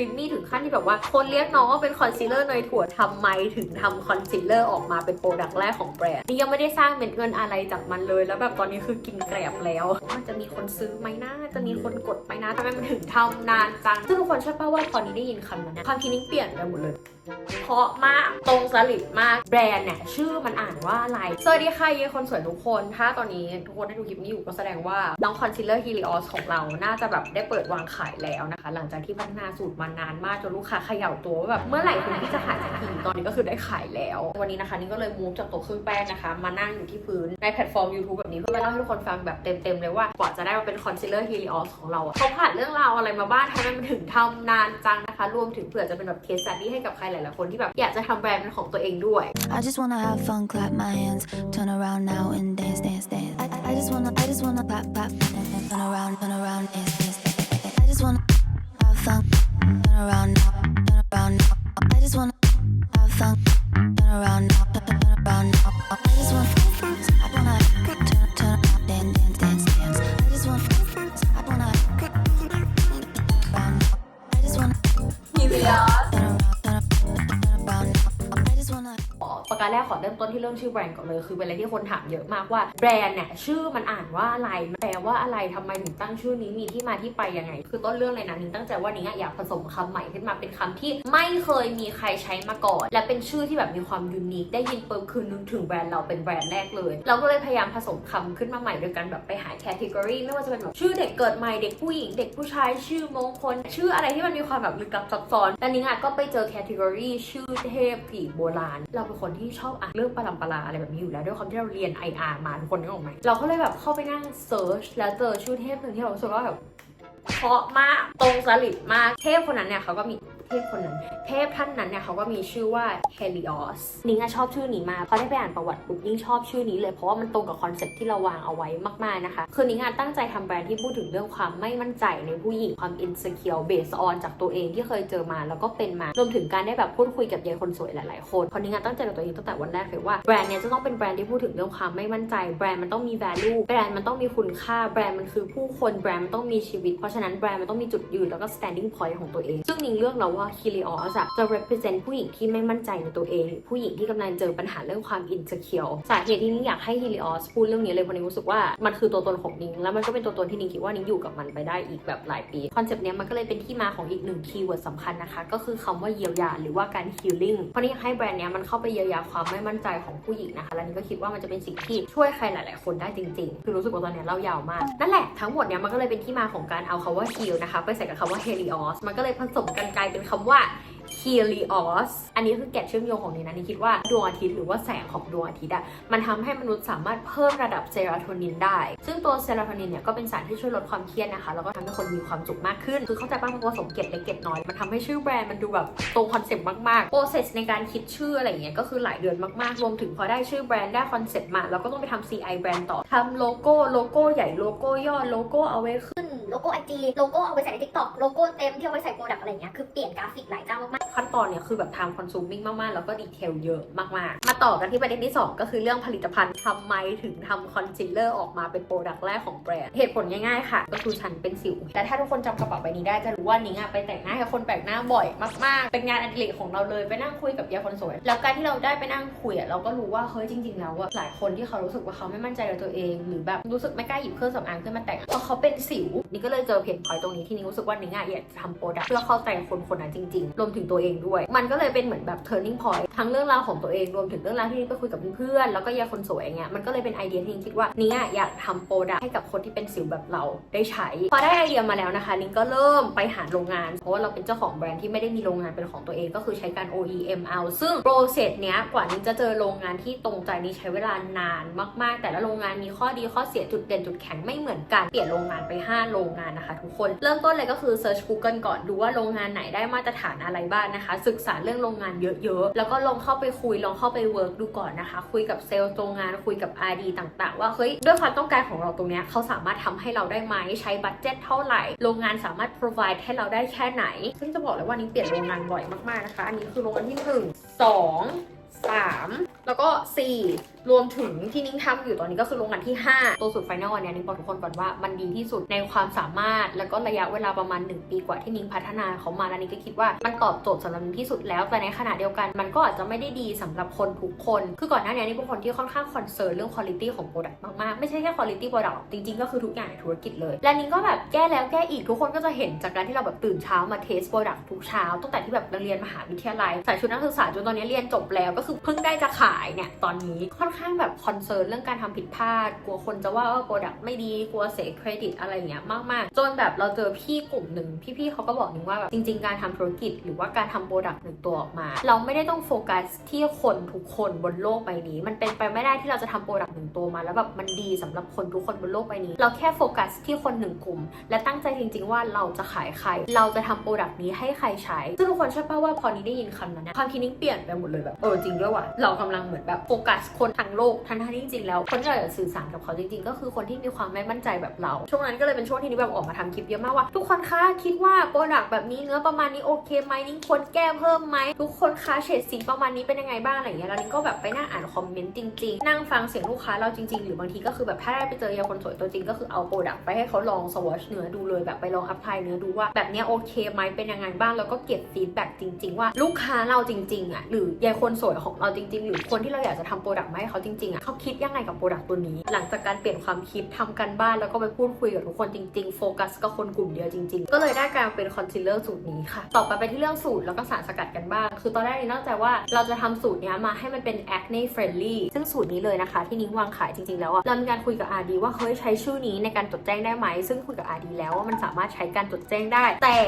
รีมมี่ถึงขั้นที่แบบว่า คนเรียกน้องว่าเป็นคอนซีลเลอร์เนยถั่วทำไมถึงทำคอนซีลเลอร์ออกมาเป็นโปรดักต์แรกของแบรนด์นี่ยังไม่ได้สร้างเม็ดเงินอะไรจากมันเลย แล้วแบบตอนนี้คือกินแกลบแล้ว มันจะมีคนซื้อไหมนะจะมีคนกดไหมนะทำไมมันถึงทำนานจังซึ่งทุกคนเชื่อป่ะว่าพอนี้ได้ยินคำนั้นเนี่ยความคิดนี้เปลี่ยนไปหมดเลยเพราะมากตรงสลิดมากแบรนด์เนี่ยชื่อมันอ่านว่าอะไรสวัสดีค่ะเยคนสวยทุกคน ถ้าตอนนี้ทุกคนได้ดูคลิปนี้อยู่ก็แสดงว่าน้องคอนซีลเลอร์ฮีลิออสของเราน่าจะแบบได้เปิดวางขายแล้วนะคะ หลังจากที่พัฒนาสูตรมานานมากจนลูกค้าเขย่าตัวว่าแบบเมื่อไหร่คุณที่จะขายสักทีตอนนี้ก็คือได้ขายแล้ว วันนี้นะคะนี่ก็เลยมูฟจากโต๊ะเครื่องแป้งนะคะ มานั่งอยู่ที่พื้นในแพลตฟอร์ม YouTube แบบนี้เพื่อมาเล่าให้ทุกคนฟังแบบเต็มๆเลยว่ากว่าจะได้มาเป็นคอนซีลเลอร์ฮีลิออสของเราอะเขาผ่านเรื่องราวอะไรมาบ้างทำไมมันถึงทำนานจังนะคะ รวมถึงเผื่อจะเป็นแบบเคส study ให้กับใครหลายๆคนที่แบบอยากจะทำแบรนด์เป็นของตัวเองด้วย I just wanna have fun, clap my hands, turn around now and dance, dance, dance. I, I just wanna, I just wanna clap, clap, and, and turn around, turn around, dance, dance, dance. I just wanna I just wanna have fun, turn around now, turn, around now. การแรกขอเริ่มต้นที่เรื่องชื่อแบรนด์ก่อนเลย คือเป็นอะไรที่คนถามเยอะมากว่าแบรนด์เนี่ยชื่อมันอ่านว่าอะไรแปลว่าอะไรทำไมถึงตั้งชื่อนี้มีที่มาที่ไปยังไง คือต้นเรื่องเลยนะนิ้งตั้งใจว่านิ้งอะอยากผสมคำใหม่ขึ้นมาเป็นคำที่ไม่เคยมีใครใช้มาก่อน และเป็นชื่อที่แบบมีความยูนิคได้ยินเปุ๊บคือนึกถึงแบรนด์เราเป็นแบรนด์แรกเลย เราก็เลยพยายามผสมคำขึ้นมาใหม่โดยการแบบไปหาแคตตากรีไม่ว่าจะเป็นแบบชื่อเด็กเกิดใหม่เด็กผู้หญิงเด็กผู้ชายชื่อมงคล ชื่ออะไรที่มันมีความแบบลึกลับซับซ้อนแต่นิ้งอะก็ไปเจอแคตตากรีชื่อเทพผีโบราณ เราเป็นคนที่ชอบอ่านเรื่องปรัมปราอะไรแบบนี้อยู่แล้วด้วยความที่เราเรียน IR มาทุกคนนึกออกไหมเราก็เลยแบบเข้าไปนั่งเซิร์ชแล้วเจอชื่อเทพหนึ่งที่เรารู้สึกว่าแบบเพราะมากตรงสลิดมากเทพคนนั้นเนี่ยเขาก็มี เทพคนนั้น เทพท่านนั้นเนี่ยเขาก็มีชื่อว่าเฮลิออสนิ้งอะชอบชื่อนี้มากพอได้ไปอ่านประวัติปุ๊บนิ้งชอบชื่อนี้เลย เพราะว่ามันตรงกับคอนเซ็ปที่เราวางเอาไว้มากๆนะคะ คือนิ้งอะตั้งใจทำแบรนด์ที่พูดถึงเรื่องความไม่มั่นใจในผู้หญิงความอินส e ิ u r e เบสออนจากตัวเองที่เคยเจอมาแล้วก็เป็นมารวมถึงการได้แบบพูดคุยกับยายคนสวยหลายๆคนเพราะนิ้งอะตั้งใจกับตัวเองตั้งแต่วันแรกเลยว่าแบรนด์เนี่ยจะต้องเป็นแบรนด์ที่พูดถึงเรื่องความไม่มั่นใจแบรนด์มันต้องมี value แบรนด์มันต้องมีคุณค่าแบรนด์มันคือผู้คนแบรนด์มันต้องมีชีวิต เพราะฉะนั้นแบรนด์มันต้องมีจุดยืนแล้วก็ standing point ของตัวเอง ซึ่งนิ้งเลือกแล้วว่า Helios อะจะ represent ผู้หญิงที่ไม่มั่นใจในตัวเอง ผู้หญิงที่กำลังเจอปัญหาเรื่องความ insecure สาเหตุที่นิ้งอยากให้ Helios พูดเรื่องนี้เลยเพราะนิ้งรู้สึกว่ามันคือตัวตนของนิ้งแล้วมันก็เป็นตัวตนที่นิ้งคิดว่านิ้งอยู่กับมันไปได้อีกแบบหลายปีคอนเซปต์เนี้ยมันก็เลยเป็นที่มาของอีกหนึ่งคีย์เวิร์ดสำคัญนะคะก็คือคำว่าเยียวยาหรือว่าการ healing เพราะนี่อยากให้แบรนด์เนี้ยมันเข้าไปเยียวยาความไม่มั่นใจของผู้หญิงนะคะและนี่ก็คิดว่ามันจะเป็นสิ่งที่ช่วยใครหลาย ๆ คนได้จริง ๆ คือรู้สึกว่าตอนเนี้ยเล่ายาวมากนั่นแหละทั้งหมดเนี้ยมันก็เลยเป็นที่มาของการเอาคำว่า heal นะคะไปใส่กับคำว่า helios มันก็เลยผสมกันกลายเป็นคคำว่า Helios อันนี้คือแกะเชื่อมโยงของนี้นะนี่คิดว่าดวงอาทิตย์หรือว่าแสงของดวงอาทิตย์อะมันทำให้มนุษย์สามารถเพิ่มระดับเซโรโทนินได้ ซึ่งตัวเซโรโทนินเนี่ยก็เป็นสารที่ช่วยลดความเครียดนะคะ แล้วก็ทำให้คนมีความสุขมากขึ้น คือเข้าใจป่ะมันผสมเกล็ดเล็กเกล็ดน้อย มันทำให้ชื่อแบรนด์มันดูแบบตรงคอนเซ็ปต์มากๆ โปรเซสในการคิดชื่ออะไรอย่างเงี้ยก็คือหลายเดือนมากๆ รวมถึงพอได้ชื่อแบรนด์ได้คอนเซ็ปต์มาเราก็ต้องไปทำ CI แบรนด์ต่อทำโลโก้ โลโก้ใหญ่ โลโก้ย่อ โลโก้เอาไว้ขึ้น โลโก้ไอจีโลโก้เอาไปใส่ในทิกตอกโลโก้เต็มที่เอาไว้ใส่โปรดักต์อะไรเงี้ยคือเปลี่ยนกราฟิกหลายเจ้ามากขั้นตอนเนี่ยคือแบบทำ consuming มากๆ แล้วก็ดีเทลเยอะมากๆ มาต่อกันที่ประเด็นที่ 2 ก็คือเรื่องผลิตภัณฑ์ทำไมถึงทำคอนซีลเลอร์ออกมาเป็นโปรดักต์แรกของแบรนด์เหตุผลง่ายๆค่ะ ก็คือฉันเป็นสิวแต่ถ้าทุกคนจำกระเป๋าใบนี้ได้จะรู้ว่านิ้งอะไปแต่งหน้าให้คนแปลกหน้าบ่อยมากๆ เป็นงานอดิเรกของเราเลยไปนั่งคุยกับยาคนสวย แล้วการที่เราได้ไปนั่งคุยอะเราก็รู้ว่าเฮ้ยจริง ๆ แล้วอะหลายคนที่เขารู้สึกว่าเขาไม่มั่นใจในตัวเอง หรือแบบรู้สึกไม่กล้าหยิบเครื่องสำอางขึ้นมาแต่งเพราะเขาเป็นสิวนี่ก็เลยเจอเพนพอยตรงนี้ที่นิ้งรู้สึกว่านิ้งอะอยากจะทำโปรดักต์เพื่อเข้าใจคนคนนั้นจริงๆ รวมถึงตัวเองด้วย มันก็เลยเป็นเหมือนแบบ turning point ทั้งเรื่องราวของตัวเองรวมถึงเรื่องราวที่นิ้งไปคุยกับเพื่อนๆแล้วก็ยาคนสวยอย่างเงี้ยมันก็เลยเป็นไอเดียที่นิ้งคิดว่านิ้งอะอยากทำโปรดักต์ให้กับคนที่เป็นสิวแบบเราได้ใช้ พอได้ไอเดียมาแล้วนะคะนิ้งก็เริ่มไปหาโรงงาน เพราะว่าเราเป็นเจ้าของแบรนด์ที่ไม่ได้มีโรงงานเป็นของตัวเองก็คือใช้การ OEM เอาซึ่งโปรเซสเนี้ยกว่านิ้งจะเจอโรงงานที่ตรงใจนี่ใช้เวลานานมาก ๆ แต่ละโรงงานมีข้อดีข้อเสียจุดเด่นจุดแข็งไม่เหมือนกันเปลี่ยนโรงงานไป 5 โรงงานนะคะ ทุกคนเริ่มต้นเลยก็คือ search Google ก่อนดูว่าโรงงานไหนได้มาตรฐานอะไรบ้างนะคะ ศึกษาเรื่องโรงงานเยอะๆ แล้วก็ลองเข้าไปคุยลองเข้าไปเวิร์กดูก่อนนะคะ คุยกับเซลล์โรงงานคุยกับ RD ต่างๆ ว่าเฮ้ยด้วยความต้องการของเราตรงเนี้ยเขาสามารถทำให้เราได้ไหมใช้บัตเจ็ตเท่าไหร่โรงงานสามารถ provide ให้เราได้แค่ไหน ซึ่งจะบอกเลยว่านี้เปลี่ยนโรงงานบ่อยมากๆนะคะ อันนี้คือโรงงานที่หนึ่งสองสามแล้วก็สี่รวมถึงที่นิ้งทำอยู่ตอนนี้ก็คือโรงงานที่ 5 ตัวสุดไฟนอลเนี้ยนิ้งบอกทุกคนก่อนว่ามันดีที่สุดในความสามารถ แล้วก็ระยะเวลาประมาณ 1 ปีกว่าที่นิ้งพัฒนาเขามาแล้วนิ้งก็คิดว่ามันตอบโจทย์สำหรับนิ้งที่สุดแล้ว แต่ในขณะเดียวกัน มันก็อาจจะไม่ได้ดีสำหรับคนทุกคน คือก่อนหน้านี้นิ้งเป็นคนที่ค่อนข้างคอนเซิร์นเรื่องคุณภาพของโปรดักต์มากๆไม่ใช่แค่คุณภาพโปรดักต์จริงๆก็คือทุกอย่างในธุรกิจเลย และนิ้งก็แบบแก้แล้วแก้อีกทุกคนก็จะเห็นจากการที่เราแบบตื่นเช้ามาเทสโปรดักต์ทุกเช้าตั้งแต่ที่แบบเรียนมหาวิทยาลัยใส่ชุดนักศึกษาจนตอนนี้เรียนจบแล้วก็คือเพิ่งได้จะขายเนี่ยตอนนี้ค่อนข้างแบบคอนเซิร์นเรื่องการทำผิดพลาด กลัวคนจะว่าว่าโปรดักต์ไม่ดี กลัวเสียเครดิตอะไรอย่างเงี้ยมาก ๆ จนแบบเราเจอพี่กลุ่มหนึ่งพี่ๆเขาก็บอกนึงว่าแบบจริง ๆ การทำธุรกิจ หรือว่าการทำโปรดักต์หนึ่งตัวออกมา เราไม่ได้ต้องโฟกัสที่คนทุกคนบนโลกใบนี้ มันเป็นไปไม่ได้ที่เราจะทำโปรดักต์หนึ่งตัวมา แล้วแบบมันดีสำหรับคนทุกคนบนโลกใบนี้ เราแค่โฟกัสที่คนหนึ่งกลุ่ม และตั้งใจจริง ๆ ว่าเราจะขายใคร เราจะทำโปรดักต์นี้ให้ใครใช้ซึ่งทุกคนเชื่อป่ะว่าพอนี้ได้ยินคำนั้นเนี่ยความคิดนิ้งเปลี่ยนไปหมดเลยแบบเออจริงด้วยว่ะเรากำลังเหมือนแบบโฟกัสคนทั้งโลกทั้งที่จริงๆแล้วคนที่เราอยากสื่อสารกับเขาจริงๆ ก็คือคนที่มีความไม่มั่นใจแบบเรา ช่วงนั้นก็เลยเป็นช่วงที่นิ้งแบบออกมาทำคลิปเยอะมากว่า ทุกคนคะคิดว่าโปรดักต์แบบนี้เนื้อประมาณนี้โอเคไหมนิ้งควรแก้เพิ่มไหมทุกคนคะเฉดสีประมาณนี้เป็นยังไงบ้างอะไรอย่างเงี้ยแล้วนิ้งก็แบบไปนั่งอ่านคอมเมนต์จริงๆ นั่งฟังเสียงลูกค้าเราจริงๆ หรือบางทีก็คือแบบถ้าได้ไปเจอยาคนสวยตัวจริงก็คือเอาโปรดักต์ไปให้เขาลองสวอชเนื้อดูเลยแบบไปลองอัพพลายเนื้อดูว่าแบบเนี้ยโอเคไหมเป็นยังไงบ้างแล้วก็เก็บฟีดแบ็กจริง ๆ ว่าลูกค้าเราจริงๆอะหรือยาคนสวยของเราจริง ๆ หรือคนที่เราอยากจะทำโปรดักต์มาให้เขาจริงๆอะเขาคิดยังไงกับโปรดักต์ตัวนี้ หลังจากการเปลี่ยนความคิดทำกันบ้านแล้วก็ไปพูดคุยกับทุกคนจริงๆ โฟกัสกับคนกลุ่มเดียวจริงๆ ก็เลยได้การเป็นคอนซีลเลอร์สูตรนี้ค่ะ ต่อไปไปที่เรื่องสูตรแล้วก็สารสกัดกันบ้าง คือตอนแรกนี่นอกใจว่าเราจะทำสูตรนี้มาให้มันเป็น acne friendly ซึ่งสูตรนี้เลยนะคะ ที่นิ้งวางขายจริงๆ แล้วอะเรามีการคุยกับอาดีว่าเฮ้ยใช้ชื่อนี้ในการจดแจ้งได้ไหม ซึ่งคุยกับอาดีแล้วว่ามันสามารถใช้การจดแจ้งได้ แต่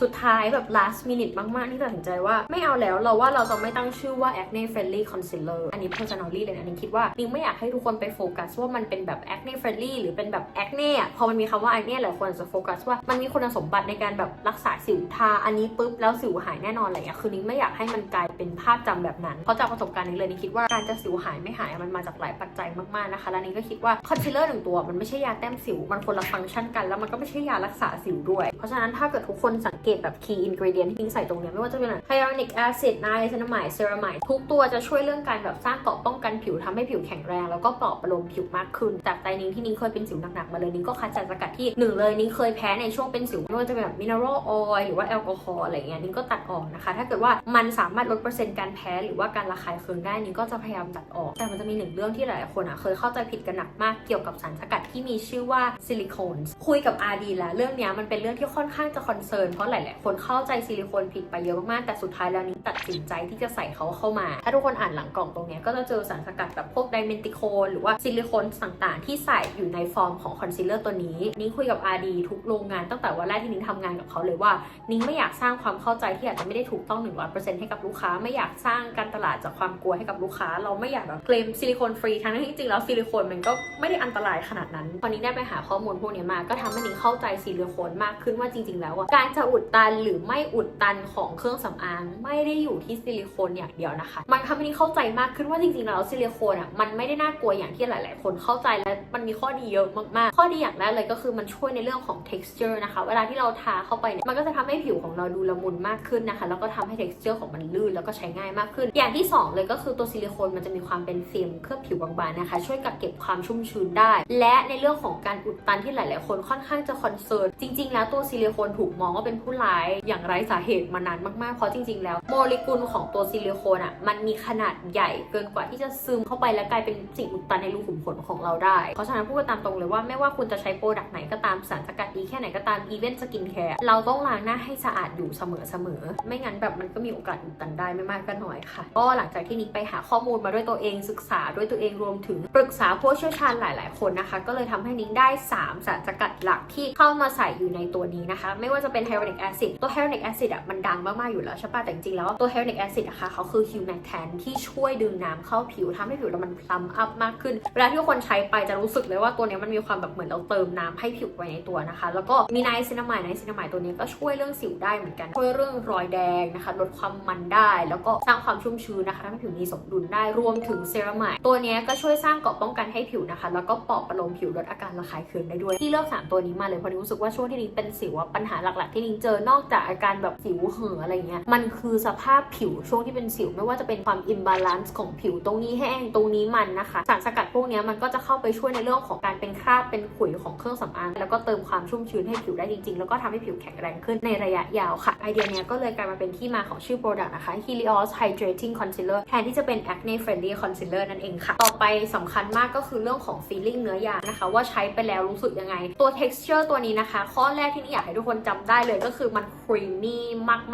สุดท้ายแบบ last minute มากๆ ที่ตัดสินใจว่าไม่เอาแล้วเราว่าเราจะไม่ตั้งชื่อว่า acne friendly concealer อันนี้ personally เลยนะนิ้งคิดว่านิ้งไม่อยากให้ทุกคนไปโฟกัสว่ามันเป็นแบบ acne friendly หรือเป็นแบบ acne อะพอมันมีคำว่า acne หลายคนจะโฟกัสว่ามันมีคุณสมบัติในการแบบรักษาสิวทาอันนี้ปุ๊บแล้วสิวหายแน่นอนอะไรอย่างเงี้ยคือนิ้งไม่อยากให้มันกลายเป็นภาพจำแบบนั้น เพราะจากประสบการณ์นี้เลยนิ้งคิดว่าการจะสิวหายไม่หายมันมาจากหลายปัจจัยมากๆนะคะแล้วนิ้งก็คิดว่าคอนซีลเลอร์หนึ่งตัวมันไม่ใช่ยาแต้มสิวมันคนละฟังก์ชันกัน แล้วมันก็ไม่ใช่ยารักษาสิวด้วย เพราะฉะนั้นถ้าเกิดทุกคนสังเกตแบบ key ingredient ที่นิงใส่ตรงเนี้ยไม่ว่าจะเป็นไฮยาลูรอนิกแอซิดไนท์เซนามายเซรามายทุกตัวจะช่วยเรื่องการแบบสร้างเกราะป้องกันผิวทำให้ผิวแข็งแรง แล้วก็ปลอบประโลมผิวมากขึ้น จากใจนิ้งที่นิ้งเคยเป็นสิวหนักๆมาเลยนิ้งก็คัดสารสกัดที่หนึ่งเลยนิ้งเคยแพ้ในช่วงเป็นสิวไม่ว่าจะแบบมินเนอรัลออยล์หรือว่าแอลกอฮอล์อะไรเงี้ยนิ้งก็ตัดออกนะคะ ถ้าเกิดว่ามันสามารถลดเปอร์เซ็นต์การแพ้หรือว่าการระคายเคืองได้นิ้งก็จะพยายามตัดออก แต่มันจะมีหนึ่งเรื่องที่หลายๆคนอะเคยเข้าใจผิดกันหนักมากเกี่ยวกับสารสกัดที่มีชื่อว่าซิลิโคนคุยกับอาดีแล้วเรื่องเนี้ยมันเป็นเรื่องที่ค่อนข้างจะคอนเซิร์นเพราะหลาย ๆ คนเข้าใจซิลิโคนผิดไปเยอะมากๆแต่สุดท้ายแล้วนิ้งตัดสินใจที่จะใส่เขาเข้ามา ถ้าทุกคนอ่านหลังกล่องตรงเนี้ยก็จะเจอสารสกัดแบบพวกไดเมนติโคนหรือว่าซิลิโคนต่างๆ ที่ใส่อยู่ในฟอร์มของคอนซีลเลอร์ตัวนี้นิ้งคุยกับอาดีทุกโรงงานตั้งแต่วันแรกที่นิ้งทำงานกับเขาเลยว่า นิ้งไม่อยากสร้างความเข้าใจที่อาจจะไม่ได้ถูกต้อง 100%ให้กับลูกค้า ไม่อยากสร้างการตลาดจากความกลัวให้กับลูกค้า เราไม่อยากแบบเคลมซิลิโคนฟรีทั้งที่จริงๆแล้วซิลิโคนมันก็ไม่ได้อันตรายขนาดนั้นพอนิ้งได้ไปหาข้อมูลพวกนี้มาก็ทำให้นิ้งเข้าใจซิลิโคนมากขึ้นว่าจริง ๆ แล้วการจะอุดตันหรือไม่อุดตันของเครื่องสำอางไม่ได้อยู่ที่ซิลิโคนอย่างเดียวนะคะ มันทำให้นิ้งเข้าใจมากขึ้นว่าจริงๆแล้วซิลิโคนอะมันไม่ได้น่ากลัวอย่างที่หลาย ๆ คนเข้าใจและมันมีข้อดีเยอะมาก ๆ ข้อดีอย่างแรกเลยก็คือมันช่วยในเรื่องของ texture นะคะ เวลาที่เราทาเข้าไปเนี่ยมันก็จะทำให้ผิวของเราดูละมุนมากขึ้นนะคะ แล้วก็ทำให้ texture ของมันลื่นแล้วก็ใช้ง่ายมากขึ้น อย่างที่สองเลยก็คือตัวซิลิโคนมันจะมีความเป็นฟิล์มเคลือบผิวบาง ๆ นะคะ ช่วยกักเก็บความชุ่มชื้นได้ และในเรื่องของการอุดตันที่หลาย ๆ คนค่อนข้างจะคอนเซิร์นจริง ๆ แล้วตัวซิลิโคนถูกมองว่าเป็นผู้ร้ายอย่างไร้สาเหตุมานานมาก ๆ เพราะจริง ๆ แล้วโมเลกุลของตัวซิลิโคนอะมันมีขนาดใหญ่เกินกว่าที่จะซึมเข้าไปและกลายเป็นสิ่งอุดตันในรูขุมขนของเราได้ เพราะฉะนั้นพูดกันตามตรงเลยว่าไม่ว่าคุณจะใช้โปรดักต์ไหนก็ตามสารสกัดดีแค่ไหนก็ตามอีเวนต์สกินแคร์เราต้องล้างหน้าให้สะอาดอยู่เสมอๆไม่งั้นแบบมันก็มีโอกาสอุดตันได้ไม่มากก็น้อยค่ะก็หลังจากที่นิกไปหาข้อมูลมาด้วยตัวเองศึกษาด้วยตัวเองรวมถึงปรึกษาผู้เชี่ยวชาญหลาย ๆ คนนะคะ ก็เลยทำให้นิกได้ 3 สารสกัดหลักที่เข้ามาใส่อยู่ในตัวนี้นะคะ ไม่ว่าจะเป็นไฮ a ล u นิกแอซิดตัวไฮ a ล u นิกแอซิดอะมันดังมาก ๆ อยู่แล้วใช่ปะแต่จริงๆแล้วตัวไฮ a ล u นิกแอซิดอะค่ะเขาคือฮิวแมกแทนที่ช่วยดึงน้ำเข้าผิวทำให้ผิวเรามันพลัมอัพมากขึ้น เวลาที่คนใช้ไปจะรู้สึกเลยว่าตัวนี้มันมีความแบบเหมือนเราเติมน้ำให้ผิวไปในตัวนะคะ แล้วก็มีไนซินามายไนซินามายตัวนี้ก็ช่วยเรื่องสิวได้เหมือนกันช่วยเรื่องรอยแดงนะคะลดความมันได้ แล้วก็สร้างความชุ่มชื้นนะคะทำให้ผิวมีสมดุลได้รวมถึงเซรามายตัวนี้ก็ช่วยสร้างเกราะป้องกันให้ผิวนะคะ แล้วก็ปลอบประโลมผิวลดอาการระคายเคืองได้ด้วยที่เลือกสามตัวนี้มาเลยเพราะรู้สึกว่าช่วงที่นิ้งเป็นสิวปัญหาหลักๆ ที่นิ้งเจอนอกจากอาการแบบสิวเห่ออะไรเงี้ยมันคือสภาพผิวช่วงที่เป็นสิวไม่ว่าจะเป็นความอิมบาลานซ์ของผิวตรงนี้แหห้งตรงนี้มันนะคะ สารสกัดพวกนี้มันก็จะเข้าไปช่วยในเรื่องของการเป็นคราบเป็นขุยของเครื่องสำอางแล้วก็เติมความชุ่มชื้นให้ผิวได้จริงๆ แล้วก็ทำให้ผิวแข็งแรงขึ้นในระยะยาวค่ะ ไอเดียนี้ก็เลยกลายมาเป็นที่มาของชื่อ Product นะคะ Helios Hydrating Concealer แทนที่จะเป็น Acne Friendly Concealer นั่นเองค่ะ ต่อไปสำคัญมากก็คือเรื่องของ feeling เนื้อยางนะคะ ว่าใช้ไปแล้วรู้สึกยังไง ตัว texture ตัวนี้นะคะ ข้อแรกที่นี่อยากให้ทุกคนจำได้เลยก็คือมัน creamy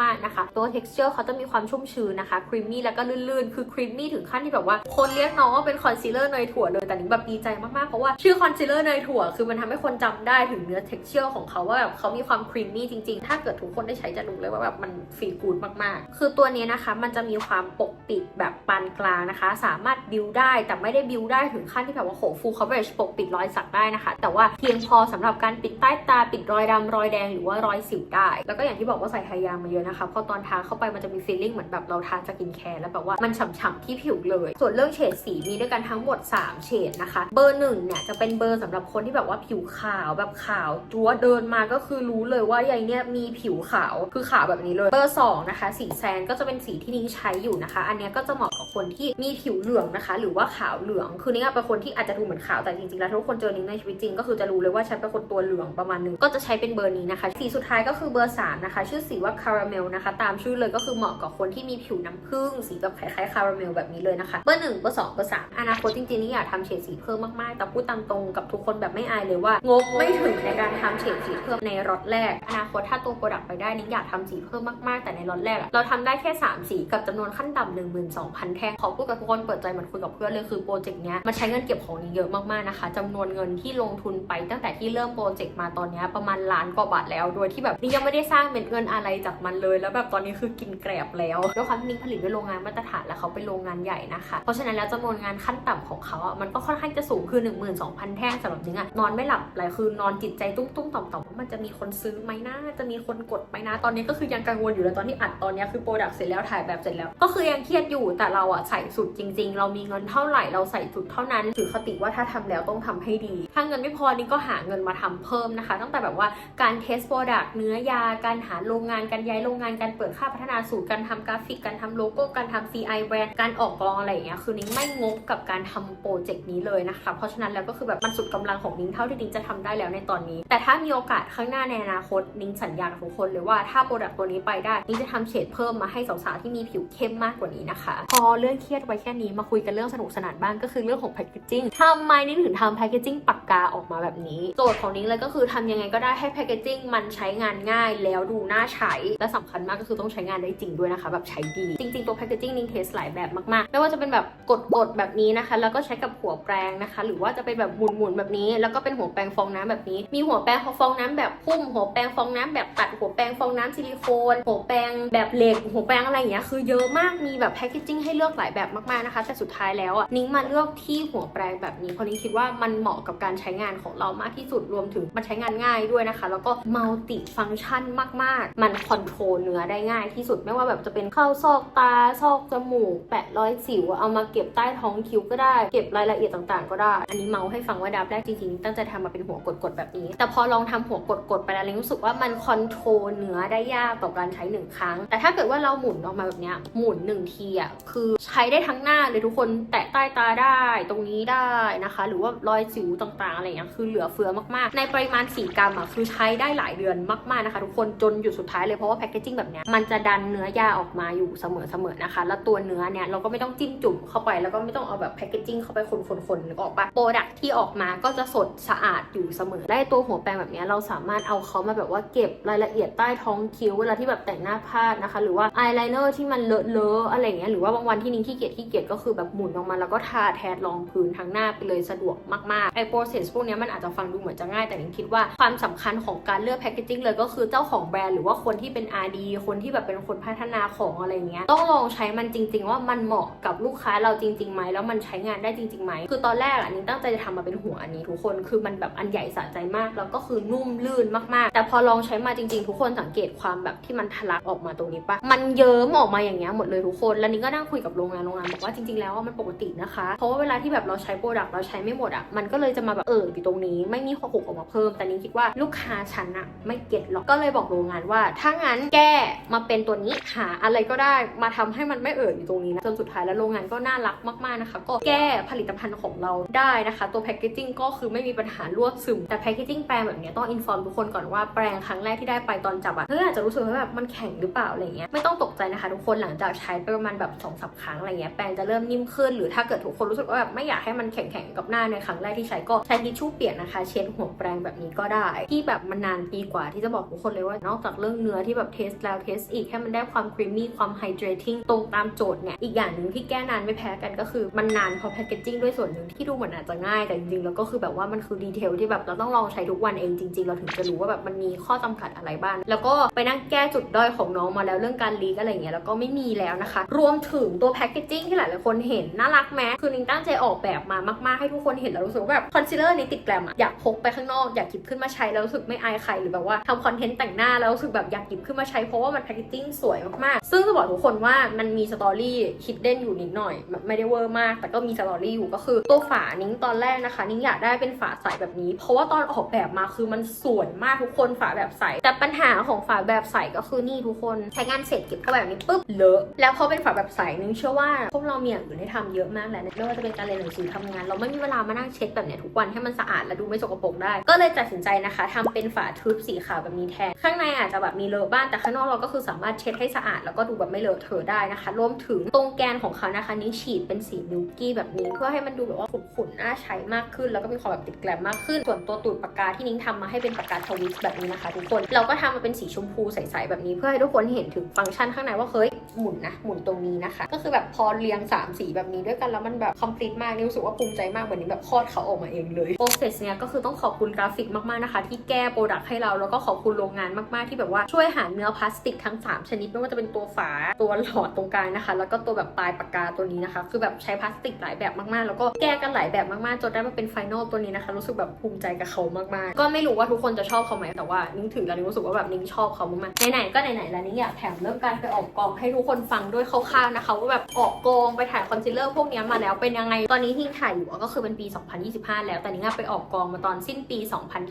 มากๆนะคะ ตัว texture เขาจะมีความชุ่มชื้นนะคะ creamy แล้วก็ลื่นๆ คือ creamy ถึงขั้นที่แบบว่าคนคนเรียกน้องว่าเป็น concealer เนยถั่วเลยแต่นิ้งแบบดีใจมากๆ เพราะว่าชื่อ concealer เนยถั่วคือมันทำให้คนจำได้ถึงเนื้อ texture ของเขาว่าแบบเขามีความ creamy จริงๆ ถ้าเกิดทุกคนได้ใช้จะรู้เลยว่าแบบมันฟีกูดมากๆ คือตัวนี้นะคะมันจะมีความปกปิดแบบปานกลางนะคะ สามารถบิวได้แต่ไม่ได้บิวได้ถึงขั้นที่แบบว่าโห full coverage ปกปิดรอยสักได้นะคะ แต่ว่าเพียงพอสำหรับการปิดใต้ตาปิดรอยดำรอยแดงหรือว่ารอยสิวได้ แล้วก็อย่างที่บอกว่าใส่ไฮยามาเยอะนะคะพอตอนทาเข้าไปมันจะมี feeling เหมือนแบบเราทาสกินแคร์แล้วแบบว่ามันฉ่ำๆที่ผิวเลย ส่วนเรื่องเฉดสีมีด้วยกันทั้งหมด 3 เฉดนะคะ เบอร์หนึ่งเนี่ยจะเป็นเบอร์สำหรับคนที่แบบว่าผิวขาวแบบขาวจั๊วเดินมาก็คือรู้เลยว่ายายเนี่ยมีผิวขาวคือขาวแบบนี้เลย เบอร์สองนะคะสีแซนก็จะเป็นสีที่นิ้งใช้อยู่นะคะ อันเนี้ยก็จะเหมาะกับคนที่มีผิวเหลืองนะคะ หรือว่าขาวเหลือง คือนิ้งอะเป็นคนที่อาจจะดูเหมือนขาวแต่จริงๆแล้วทุกคนเจอนิ้งในชีวิตจริงก็คือจะรู้เลยว่าฉันเป็นคนตัวเหลืองประมาณนึงก็จะใช้เป็นเบอร์นี้นะคะ สีสุดท้ายก็คือเบอร์สามนะคะชื่อสีว่าคาราเมลนะคะ ตามชื่อเลยก็คือเหมาะกับคนที่มีผิวน้ำผึ้งสีแบบคล้ายๆคาราเมลแบบนี้เลยนะคะ เบอร์หนึ่งเบอร์สองเบอร์สามอนาคตจริงๆนี่อยากทำเฉดสีเพิ่มมากๆ แต่พูดตามตรงกับทุกคนแบบไม่อายเลยว่างบไม่ถึงในการทำเฉดสีเพิ่มในล็อตแรก อนาคตถ้าตัวโปรดักต์ไปได้นิ้งอยากทำสีเพิ่มมากๆ แต่ในล็อตแรกอะเราทำได้แค่ 3 สีกับจำนวนขั้นต่ำ12,000แท่งขอพูดกับทุกคนเปิดใจเหมือนคุยกับเพื่อนเลยคือโปรเจกต์เนี้ยมันใช้เงินเก็บของนิ้งเยอะมากๆนะคะจำนวนเงินที่ลงทุนไปตั้งแต่ที่เริ่มโปรเจกต์มาตอนเนี้ยประมาณล้านกว่าบาทแล้ว โดยที่แบบนี่ยังไม่ได้สร้างเม็ดเงินอะไรจากมันเลย แล้วแบบตอนนี้คือกินแกรบแล้วด้วยความที่นิ้งผลิตด้วยโรงงานมาตรฐานแล้วเขาเป็นโรงงานใหญ่นะคะเพราะฉะนั้นแล้วจำนวนงานขั้นต่ำของเขาอะมันก็ค่อนข้างจะสูงคือ 12,000 แท่งสำหรับนิ้งอะนอนไม่หลับหลายคืนนอนจิตใจตุ้มตุ้มต่อมต่อม มันจะมีคนซื้อไหมนะจะมีคนกดไหมนะ ตอนนี้ก็คือยังกังวลอยู่เลยตอนที่อัดตอนนี้คือโปรดักต์เสร็จแล้วถ่ายแบบเสร็จแล้ว ก็คือยังเครียดอยู่แต่เราอะใส่สุดจริง ๆ เรามีเงินเท่าไหร่เราใส่สุดเท่านั้นถือคติว่าถ้าทำแล้วต้องทำให้ดี ถ้าเงินไม่พอนี่ก็หาเงินมาทำเพิ่มนะคะ ตั้งแต่แบบว่าการเทสโปรดักต์เนื้อยาการหาโรงงานการย้ายโรงงานการเปิดค่าพัฒนาสูตรการทำกราฟิกการทำโลโก้การทำ CI แบรนด์การออกกองอะไรอย่างเงี้ยคือนิ้งไม่งกกับการทำโปรเจกต์นี้เลยนะคะ เพราะฉะนั้นแล้วก็คือแบบมันสุดกำลังของนิ้งเท่าที่นิ้งจะทำได้แล้วในตอนนี้ แต่ถ้ามีโอกาสข้างหน้าในอนาคตนิ้งสัญญากับทุกคนเลยว่าถ้าโปรดักต์ตัวนี้ไปได้นิ้งจะทำเฉดเพิ่มมาให้สาวๆที่มีผิวเข้มมากกว่านี้นะคะ พอเรื่องเครียดไว้แค่นี้มาคุยกันเรื่องสนุกสนานบ้างก็คือเรื่องของแพคเกจจิ้งทำไมนิ้งถึงทำแพคเกจจิ้งปากกาออกมาแบบนี้โจทย์ของนิ้งเลยก็คือทำยังไงก็ได้ให้แพคเกจจิ้งมันใช้งานง่ายแล้วดูน่าใช้และสำคัญมากก็คือต้องใช้งานได้จริงด้วยนะคะ แบบใช้ดี จริงๆตัวแพคเกจจิ้งนิ้งเทสหลายแบบมากๆ ไม่ว่าจะเป็นแบบกดๆแบบนี้นะคะ แล้วก็ใช้กับหัวแปรงนะคะ หรือว่าจะเป็นแบบหมุนๆแบบนี้ แล้วก็เป็นหัวแปรงฟองน้ำแบบนี้ มีหัวแปรงฟองน้ำแบบพุ่มหัวแปรงฟองน้ำแบบตัดหัวแปรงฟองน้ำซิลิโคนหัวแปรงแบบเหล็ก หัวแปรงอะไรอย่างเงี้ยคือเยอะมากมีแบบแพคเกจิ้งให้เลือกหลายแบบมากๆนะคะ แต่สุดท้ายแล้วอะนิ้งมาเลือกที่หัวแปรงแบบนี้เพราะนิ้งคิดว่ามันเหมาะกับการใช้งานของเรามากที่สุดรวมถึงมันใช้งานง่ายด้วยนะคะ แล้วก็มัลติฟังก์ชันมาก ๆ มันคอนโทรลเนื้อได้ง่ายที่สุดไม่ว่าแบบจะเป็นเข้าซอกตาซอกจมูกแปะรอยสิว เอามาเก็บใต้ท้องคิ้วก็ได้ เก็บรายละเอียดต่างๆ ก็ได้ อันนี้เมาให้ฟังว่าดับแรกจริงๆตั้งใจทำมาเป็นหัวกดๆแบบนี้ แต่พอลองทำหัวกดๆไปแล้วรู้สึกว่ามันคอนโทรลเนื้อได้ยากต่อการใช้หนึ่งครั้ง แต่ถ้าเกิดว่าเราหมุนออกมาแบบเนี้ยหมุนหนึ่งทีอะคือใช้ได้ทั้งหน้าเลยทุกคนแตะใต้ตาได้ตรงนี้ได้นะคะ หรือว่ารอยสิวต่างๆอะไรอย่างเงี้ยคือเหลือเฟือมากๆ ในปริมาณ 4 กรัมอะคือใช้ได้หลายเดือนมากๆนะคะ ทุกคนจนหยุดสุดท้ายเลยเพราะว่าแพคเกจิ้งแบบเนี้ยมันจะดันเนื้อยาออกมาอยู่เสมอๆนะคะ แล้วตัวเนื้อเนี่ยเราก็ไม่ต้องจิ้มจุ่มเข้าไปแล้วก็ไม่ต้องเอาแบบแพคเกจิ้งเข้าไปคนๆๆนึกออกปะโปรดักที่ออกมาก็จะสดสะอาดอยู่เสมอไอ้ตัวหัวแปรงแบบเนี้ยเราสามารถเอาเขามาแบบว่าเก็บรายละเอียดใต้ท้องคิ้วเวลาที่แบบแต่งหน้าพลาดนะคะ หรือว่าอายไลเนอร์ที่มันเลอะเลอะอะไรเงี้ยหรือว่าบางวันที่นิ้งขี้เกียจขี้เกียจก็คือแบบหมุนออกมาแล้วก็ทาแทนรองพื้นทั้งหน้าไปเลยสะดวกมากๆไอ้ process พวกนี้มันอาจจะฟังดูเหมือนจะง่ายแต่นิ้งคิดว่าความสำคัญของการเลือกแพคเกจิ้งเลยก็คือเจ้าของแบรนด์หรือว่าคนที่เป็น RD คนที่แบบเป็นคนพัฒนาของอะไรเงี้ยต้องลองใช้มันจริง ๆ ว่ามันเหมาะกับลูกค้าเราจริงๆไหมแล้วมันใช้งานได้จริงๆไหมคือตอนแรกอะนิ้งตั้งใจจะทำมาเป็นหัวอันนี้ทุกคนคือมันแบบอันใหญ่สะใจมากแล้วก็คือนุ่มลื่นมากๆ แต่พอลองใช้มาจริงๆ ทุกคนสังเกตความแบบที่มันทะลักออกมาตรงนี้ปะมันเยิ้มออกมาอย่างเงี้ยหมดเลยทุกคน แล้วนิ้ก็นั่งคุยกับโรงงานโรงงานบอกว่าจริงๆแล้วมันปกตินะคะ เพราะว่าเวลาที่แบบเราใช้โปรดักต์เราใช้ไม่หมดอะ มันก็เลยจะมาแบบเอออยู่ตรงนี้ ไม่มีหกออกมาเพิ่ม แต่นิ้คิดว่าลูกค้าฉันอะไม่เก็ตหรอก ก็เลยบอกโรงงานว่า ถ้างั้นแก้มาเป็นตัวนี้หาอะไรก็ได้มาทำให้มันไม่เอ่ยอยู่ตรงนี้นะ จนสุดท้ายแล้วโรงงานก็น่ารักมากๆนะคะ ก็แก้ผลิตภัณฑ์ของเราได้นะคะ ตัวแพคเกจิ้งก็คือไม่มีปัญหารั่วซึม แต่แพคเกจิ้งแปรงแบบเนี้ยต้องอินฟอร์มทุกคนก่อนว่าแปรงครั้งแรกที่ได้ไปตอนจับอะเฮ้ยอาจจะรู้สึกว่าแบบมันแข็งหรือเปล่าอะไรเงี้ยไม่ต้องตกใจนะคะทุกคนหลังจากใช้ไปประมาณแบบสองสาครั้งอะไรเงี้ยแปรงจะเริ่มนิ่มขึ้นหรือถ้าเกิดทุกคนรู้สึกว่าแบบไม่อยากให้มันแข็งๆกับหน้าในครั้งแรกที่ใช้ก็ใช้ทิชชู่เปียกนะคะ เช็ดหัวแปรงแบบนี้ก็ได้ ที่แบบมันนานปีกว่าที่จะบอกทุกคนเลยว่านอกจากเรื่องเนื้อที่แบบเทสแล้วเทสอีกให้มันได้ความครีมมี่ความไฮเดรติ้งตรงตามโจทย์เนี่ยอีกอย่างหนึ่งที่แก้นานไม่แพ้กันก็คือมันนานเพราะแพคเกจิ้งด้วยส่วนหนึ่งที่ดูเหมือนอาจจะง่ายแต่จริงๆแล้วก็คือแบบว่ามันคือดีเทลที่แบบเราต้องลองใช้ทุกวันเองจริงๆเราถึงจะรู้ว่าแบบมันมีข้อจำกัดอะไรบ้าง แล้วก็ไปนั่งแก้จุดด้อยของน้องมาแล้วเรื่องการลีกอะไรเงี้ยแล้วก็ไม่มีแล้วนะคะ รวมถึงตัวแพคเกจิ้งที่หลายๆคนเห็นน่ารักแม้คือนิ้งตั้งใจออกแบบมามากๆให้ทุกคนเห็นแล้วรู้สึกว่าแบบคอนซีลเลอร์นี้ติดแกรมอะอยากพกไปข้างนอกอยากหยิบขึ้นมาใช้แล้วรู้สึกไม่อายใครหรือแบบว่าทำคอนเทนต์แต่งหน้าแล้วรู้สึกแบบอยากหยิบขึ้นมาใช้เพราะว่ามันแพคเกจิ้งสวยมากๆ ซึ่งจะบอกทุกคนว่ามันมีสตอรี่คิดเด่นอยู่นิดหน่อยแบบไม่ได้เวอร์มาก แต่ก็มีสตอรี่อยู่ก็คือตัวฝานิ้งตอนแรกนะคะ นิ้งอยากได้เป็นฝาใสแบบนี้ เพราะว่าตอนออกแบบมาคือมันสวยมากทุกคนฝาแบบใส แต่ปัญหาของฝาแบบใสก็คือนี่ทุกคนใช้งานเสร็จเก็บเข้าแบบนี้ปุ๊บเลอะแล้วพอเป็นฝาแบบใสนิ้งเชื่อว่าพวกเรามีอย่างอื่นให้ทำเยอะมากแหละไม่ว่าจะเป็นการเรียนหนังสือทำงาน เราไม่มีเวลามานั่งเช็ดแบบเนี้ยทุกวันให้มันสะอาดและดูไม่สกปรกได้ ก็เลยตัดสินใจนะคะทำเป็นฝาทึบสีขาวแบบนี้แทน ข้างในอาจจะแบบมีเลอะบ้างแต่ข้างนอกเราก็คือสามารถเช็ดให้สะอาดแล้วก็ดูแบบไม่เลอะเทอะได้นะคะรวมถึงตรงแกนของเขานะคะนิ้งฉีดเป็นสีมิลกี้แบบนี้เพื่อให้มันดูแบบว่าขุ่นๆน่าใช้มากขึ้น แล้วก็มีความแบบติดแกลมมากขึ้นส่วนตัวตูดปากกาที่นิ้งทำมาให้เป็นปากกาทวิสแบบนี้นะคะ ทุกคนเราก็ทำมาเป็นสีชมพูใสๆแบบนี้เพื่อให้ทุกคนเห็นถึงฟังก์ชันข้างในว่าเฮ้ยหมุนนะหมุนตรงนี้นะคะ ก็คือแบบพอเรียงสามสีแบบนี้ด้วยกันแล้วมันแบบ complete มากนี่รู้สึกว่าภูมิใจมากเหมือนนี้แบบคลอดเขาออกมาเองเลยโปรเซสเนี้ยก็คือต้องขอบคุณกราฟิกมากๆนะคะ ที่แก้โปรดักต์ให้เราแล้วก็ขอบคุณโรงงานมากๆที่แบบว่าช่วยหาเนื้อพลาสติกทั้ง 3 ชนิดไม่ว่าจะเป็นตัวฝาตัวหลอดตรงกลางนะคะ แล้วก็ตัวแบบปลายปากกาตัวนี้นะคะ คือแบบใช้พลาสติกหลายแบบมากๆ แล้วก็แก้กันหลายแบบมากๆจนได้มาเป็นไฟนอลตัวนี้นะคะ รู้สึกแบบภูมิใจกับเขามากๆ ก็ไม่รู้ว่าทุกคนจะชอบเขาไหมแต่ว่านิ้งถือแล้วนิ้งรู้สึกว่าแบบนิ้งชอบเขามากๆไหนๆก็ไหนๆแล้วนิ้งอยากแถมเรื่องการไปออกกองให้ทุกคนฟังด้วยคร่าวๆนะคะว่าแบบออกกองไปถ่ายคอนซีลเลอร์พวกนี้มาแล้วเป็นยังไงตอนนี้ที่ถ่ายอยู่ก็คือเป็นปี 2025 แล้วแต่นิ้งไปออกกองมาตอนสิ้นปี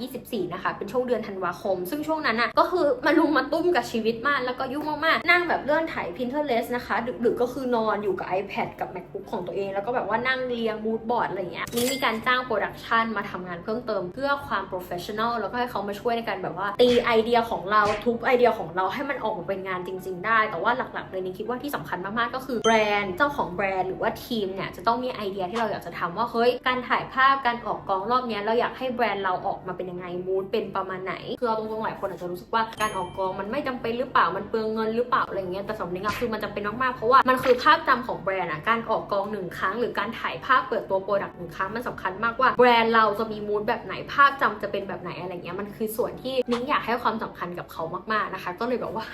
2024 นะคะ เป็นช่วงเดือนธันวาคม ซึ่งช่วงนั้นอะก็คือมาลุมมาตุ้มกับชีวิตมากแล้วก็ยุ่งมากๆนั่งแบบเลื่อนถ่าย Pinterest นะคะดึกๆก็คือนอนอยู่กับ iPad กับ MacBook ของตัวเอง แล้วก็แบบว่านั่งเรียงมูดบอร์ดอะไรเงี้ยนี่มีการจ้างโปรดักชันมาทำงานเพิ่มเติมเพื่อความ professional แล้วก็ให้เขามาช่วยในการแบบว่า ตีไอเดียของเราทุบไอเดียของเราให้มันออกมาเป็นงานจริง ๆ ได้ แต่ว่าหลักๆเลยนี่คิดว่าที่สำคัญมากๆก็คือแบรนด์เจ้าของแบรนด์หรือว่าทีมเนี่ยจะต้องมีไอเดียที่เราอยากจะทำว่าเฮ้ยการถ่ายภาพการออกกองรอบเนี้ยเราอยากให้แบรนด์เราออกมาเป็นยังไงมูดเป็นประมาณไหนคือเอาตรงๆหลายคนอาจจะรู้สึกว่าการออกกองมันไม่จำเป็นหรือเปล่ามันเปลืองเงินหรือเปล่าอะไรเงี้ยแต่สำหรับนิ้งอะคือมันจำเป็นมากๆเพราะว่ามันคือภาพจำของแบรนด์อะการออกกองหนึ่งครั้ง หรือการถ่ายภาพเปิดตัวโปรดักต์หนึ่งครั้งมันสำคัญมากว่าแบรนด์เราจะมีมูดแบบไหนภาพจำจะเป็นแบบไหนอะไรเงี้ยมันคือส่วนที่นิ้งอยากให้ความสำคัญกับเขามากๆนะคะ ก็เลยแบบว่า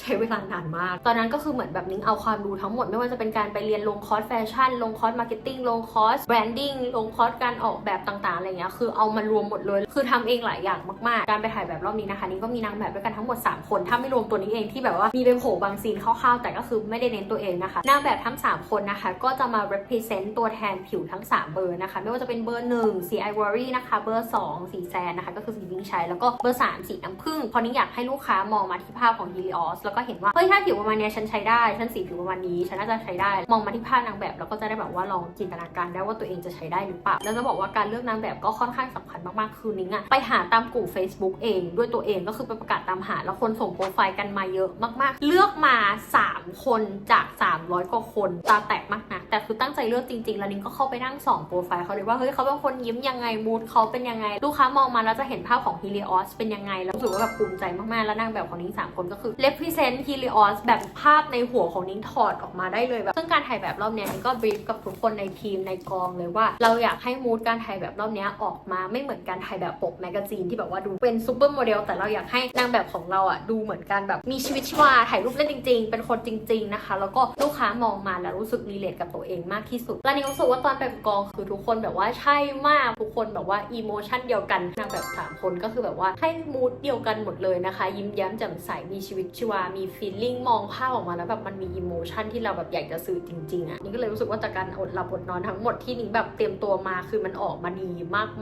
ใช้เวลานานมาก ตอนนั้นก็คือเหมือนแบบนิ้งเอาความรู้ทั้งหมด ไม่ว่าจะเป็นการไปเรียนลงคอร์สแฟชั่น ลงคอร์สมาร์เก็ตติ้งลงคอร์สแบรนดิ้งลงคอร์สการออกแบบต่างๆอะไรเงี้ยคือเอามารวมหมดเลย คือทำเองหลายอย่างมากๆ การไปถ่ายแบบรอบนี้นะคะนิ้งก็มีนางแบบด้วยกันทั้งหมด 3 คนถ้าไม่รวมตัวนี้งเองที่แบบว่ามีเป็นโผล่บางซีนคร่าวๆแต่ก็คือไม่ได้เน้นตัวเองนะคะนางแบบทั้ง 3 คนนะคะ ก็จะมา represent ตัวแทนผิวทั้ง 3 เบอร์นะคะ ไม่ว่าจะเป็นเบอร์ 1 สี ivory นะคะ เบอร์ 2 สีแซนนะคะ ก็คือสีวิงชัยแล้วก็เบอร์3สีน้ำผึ้งเพราะนิ้งอยากให้ลูกค้ามองมาที่ภาพของ Helios แล้วก็เห็นว่าเฮ้ยถ้าผิวประมาณเนี้ยฉันใช้ได้ฉันสีผิวประมาณนี้ฉันน่าจะใช้ได้ มองมาที่ภาพนางแบบแล้วก็จะได้แบบว่าลองจินตนาการได้ว่าตัวเองจะใช้ได้หรือเปล่าแล้วจะบอกว่าการเลือกนางแบบก็ค่อนข้างสำคัญมากๆคือนิ้งอะไปหาตามกลุ่ม Facebook เองด้วยตัวเองก็คือไปประกาศตามหาแล้วคนส่งโปรไฟล์กันมาเยอะมาก ๆ เลือกมา 3 คนจาก 300กว่าคนตาแตกมากนะแต่คือตั้งใจเลือกจริงๆ แล้วนิ้งก็เข้าไปนั่งส่องโปรไฟล์เขาเลยว่าเฮ้ยเขาเป็นคนยิ้มยังไงมูดเขาเป็นยังไง ลูกค้ามองมาแล้วจะเห็นภาพของ Helios เป็นยังไง แล้วรู้สึกว่าแบบภูมิใจมากๆ แล้วนางแบบของนิ้งสามคนก็คือ represent Helios แบบภาพในหัวของนิ้งถอดออกมาได้เลยแบบ ซึ่งการถ่ายแบบรอบเนี้ยนิ้งก็บรีฟกับทุกคนในทีมในกองเลยว่า เราอยากให้มูดการถ่ายแบบรอบเนี้ยออกมาไม่เหมือนการถ่ายแบบปกแมกกาซีนที่แบบว่าดูเป็นซูเปอร์โมเดลแต่เราอยากให้นางแบบของเราอะดูเหมือนกันแบบมีชีวิตชีวาถ่ายรูปเล่นจริง ๆ เป็นคนจริง ๆนะคะ แล้วก็ลูกค้ามองมาแล้วรู้สึกรีเลทกับตัวเองมากที่สุด และนิ้งรู้สึกว่าตอนไปกองคือทุกคนแบบว่าใช่มากทุกคนแบบว่าอีโมชันเดียวกันนางแบบสามคนก็ก็คือแบบว่าให้มูดเดียวกันหมดเลยนะคะ ยิ้มแย้มแจ่มใสมีชีวิตชีวา มีฟีลลิ่งมองภาพออกมาแล้วแบบมันมีอิโมชันที่เราแบบอยากจะสื่อจริงๆอะนี่ก็เลยรู้สึกว่าจากการอดหลับอดนอนทั้งหมดที่นิ้งแบบเตรียมตัวมาคือมันออกมาดี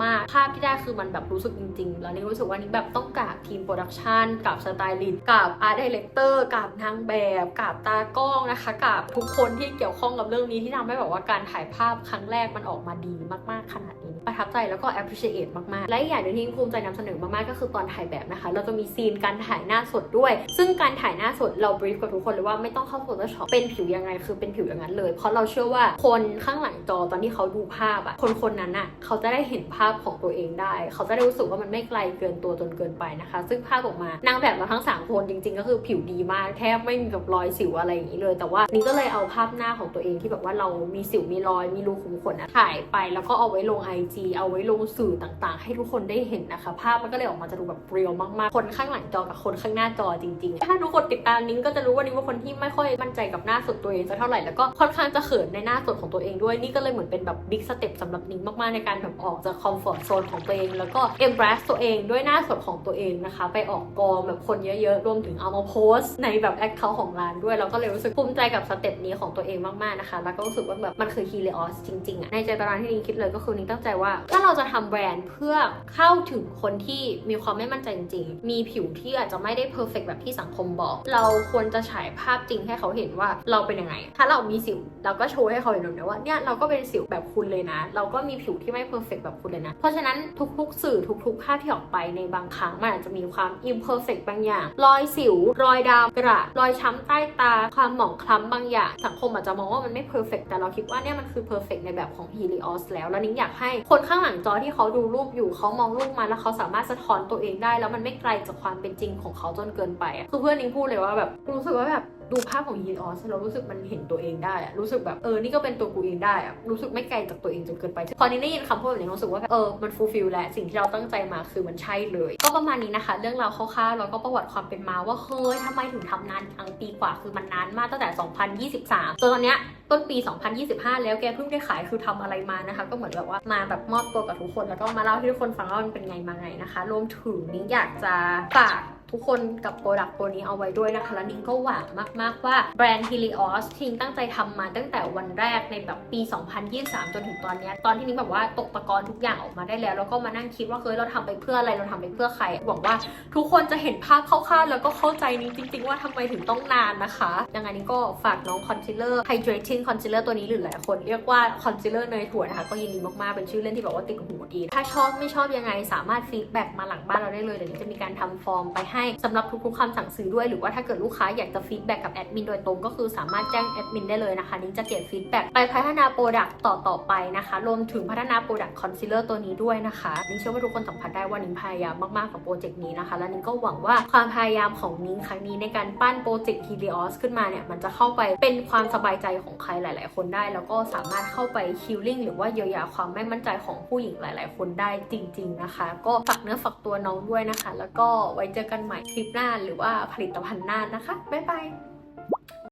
มากๆ ภาพที่ได้คือมันแบบรู้สึกจริง ๆ แล้วนี่รู้สึกว่านี่แบบต้องกราบทีมโปรดักชันกับสไตลิสต์กับอาร์ตดีเลกเตอร์กับนางแบบกับตากล้องนะคะกับทุกคนที่เกี่ยวข้องกับเรื่องนี้ที่ทำให้แบบว่าการถ่ายภาพครั้งแรกมันออกมาดีมากๆขนาดนี้ประทับใจแล้วก็ appreciate มากๆ และอีกอย่างหนึงที่ภูมิใจนำเสนอมากๆก็คือตอนถ่ายแบบนะคะ เราจะมีซีนการถ่ายหน้าสดด้วย ซึ่งการถ่ายหน้าสดเรา brief กับทุกคนเลยว่าไม่ต้องเข้า Photoshop เป็นผิวยังไงคือเป็นผิวอย่างนั้นเลย เพราะเราเชื่อว่าคนข้างหลังจอตอนที่เขาดูภาพอะคนคนนั้นอะเขาจะได้เห็นภาพของตัวเองได้ เขาจะได้รู้สึกว่ามันไม่ไกลเกินตัวจนเกินไปนะคะ ซึ่งภาพออกมานางแบบเราทั้งสามคนจริง ๆ ก็คือผิวดีมากแทบไม่มีแบบรอยสิวอะไรอย่างนี้เลย แต่ว่านี่ก็เลยเอาภาพหน้าของตัวเองที่แบบว่าเรามีสิวมีรอยมีรูขุมขนอะถ่ายไปแล้วก็เอาไว้ลง IG เอาไว้ลงสื่อต่างๆ ให้ทุกคนได้เห็นนะคะ ภาพมันก็เลยออกมาจะดูแบบเรียลมากๆ คนข้างหลังจอกับคนข้างหน้าจอจริงๆ ถ้าทุกคนติดตามนิ้งก็จะรู้ว่านิ้งเป็นคนที่ไม่ค่อยมั่นใจกับหน้าสดตัวเองสักเท่าไหร่แล้วก็ค่อนข้างจะเขินในหน้าสดของตัวเองด้วยนี่ก็เลยเหมือนเป็นแบบบิ๊กสเต็ปสำหรับนิ้งมากๆในการแบบออกจากคอมฟอร์ทโซนของตัวเองแล้วก็ embrace ตัวเองด้วยหน้าสดของตัวเองนะคะ ไปออกกองแบบคนเยอะๆรวมถึงเอามาโพสต์ในแบบแอคเคาท์ของร้านด้วยแล้วก็เลยรู้สึกภูมิใจกับสเต็ปนี้ของตัวเองมากๆนะคะแล้วก็รู้สึกว่าแบบมันคือ Helios จริงๆอะในใจตอนนั้นที่นิ้งคิดเลยก็คือนิ้งตั้งใจว่า ถ้าเราจะทำแบรนด์เพื่อเข้าถึงคนที่มีความไม่มั่นใจจริงๆ มีผิวที่อาจจะไม่ได้เพอร์เฟกแบบที่สังคมบอก เราควรจะฉายภาพจริงให้เขาเห็นว่าเราเป็นยังไง ถ้าเรามีสิวเราก็โชว์ให้เขาเห็นนะว่าเนี่ยเราก็เป็นสิวแบบคุณเลยนะ เราก็มีผิวที่ไม่เพอร์เฟกแบบคุณเลยนะ เพราะฉะนั้นทุกๆ สื่อทุกๆภาพที่ออกไปในบางครั้งมันอาจจะมีความ imperfect บางอย่าง รอยสิว รอยดำกระรอยช้ำใต้ตา ความหมองคล้ำบางอย่าง สังคมอาจจะมองว่ามันไม่ perfect แต่เราคิดว่าเนี่ยมันคือ perfect ในแบบของ Helios แล้วแล้วนิ้งอยากให้คนข้างหลังจอที่เขาดูรูปอยู่เขามองรูปมาแล้วเขาสามารถสะท้อนตัวเองได้ แล้วมันไม่ไกลจากความเป็นจริงของเขาจนเกินไปอะคือเพื่อนนิ้งพูดเลยว่าแบบรู้สึกว่าแบบ ดูภาพของ Helios เรารู้สึกมันเห็นตัวเองได้อะรู้สึกแบบเออนี่ก็เป็นตัวกูเองได้อะรู้สึกไม่ไกลจากตัวเองจนเกินไป พอนี้ได้ยินคำพูดแบบนี้รู้สึกว่าเออมัน fulfill แล้วสิ่งที่เราตั้งใจมาคือมันใช่เลย ก็ประมาณนี้นะคะ เรื่องราวคร่าวๆแล้วก็ประวัติความเป็นมาว่าเฮ้ยทำไมถึงทำนานทั้งปีกว่าคือมันนานมากตั้งแต่ 2023จนตอนเนี้ยต้นปี 2025 แล้วแกเพิ่งได้ขายคือทำอะไรมานะคะ ก็เหมือนแบบว่ามาแบบมอบตัวกับทุกคน แล้วก็มาเล่าให้ทุกคนฟังว่ามันเป็นไงมาไงนะคะ รวมถึงนิ้อยากจะฝาก ทุกคนกับโปรดักต์ตัวนี้เอาไว้ด้วยนะคะ แล้วนิ้งก็หวังมาก ๆ ว่าแบรนด์ Helios ทิ้งตั้งใจทำมาตั้งแต่วันแรกในแบบปี 2023 จนถึงตอนนี้ ตอนที่นิ้งแบบว่าตกตะกอนทุกอย่างออกมาได้แล้ว แล้วก็มานั่งคิดว่าเฮ้ยเราทำไปเพื่ออะไรเราทำไปเพื่อใคร หวังว่าทุกคนจะเห็นภาพคร่าวๆแล้วก็เข้าใจนิ้งจริง ๆ ว่าทำไมถึงต้องนานนะคะยังไงนิ้งก็ฝากน้อง Concealer Hydrating Concealer ตัวนี้หรือหลายคนเรียกว่า Concealer เนยถั่วนะคะก็ยินดีมากๆเป็นชื่อเล่นที่แบบว่าติดหูดี ถ้าชอบไม่ชอบยังไงสามารถฟีดแบ็กมาหลังบ้านเราได้เลยเดี๋ยวจะมีการทำฟอร์มไปให้สำหรับทุกๆคำสั่งซื้อด้วย หรือว่าถ้าเกิดลูกค้าอยากจะฟีดแบ็กกับแอดมินโดยตรงก็คือสามารถแจ้งแอดมินได้เลยนะคะนิ้งจะเก็บฟีดแบ็กไปพัฒนาโปรดักต์ต่อๆไปนะคะรวมถึงพัฒนาโปรดักต์คอนซีลเลอร์ตัวนี้ด้วยนะคะนิ้งเชื่อว่าทุกคนสัมผัสได้ว่านิ้งพยายามมากๆกับโปรเจกต์นี้นะคะ และนิ้งก็หวังว่าความพยายามของนิ้งครั้งนี้ในการปั้นโปรเจกต์ Helios ขึ้นมาเนี่ยมันจะเข้าไปเป็นความสบายใจของใครหลาย ๆ คนได้ แล้วก็สามารถเข้าไปคิลลิ่งหรือว่าเยียวยาความไม่มั่นใจของผู้หญิงหลาย ๆ คนได้จริง ๆ นะคะ ก็ฝากเนื้อฝากตัวน้องด้วยนะคะ แล้วก็ไว้เจอกันใหม่คลิปหน้าหรือว่าผลิตภัณฑ์หน้านะคะ บ๊ายบาย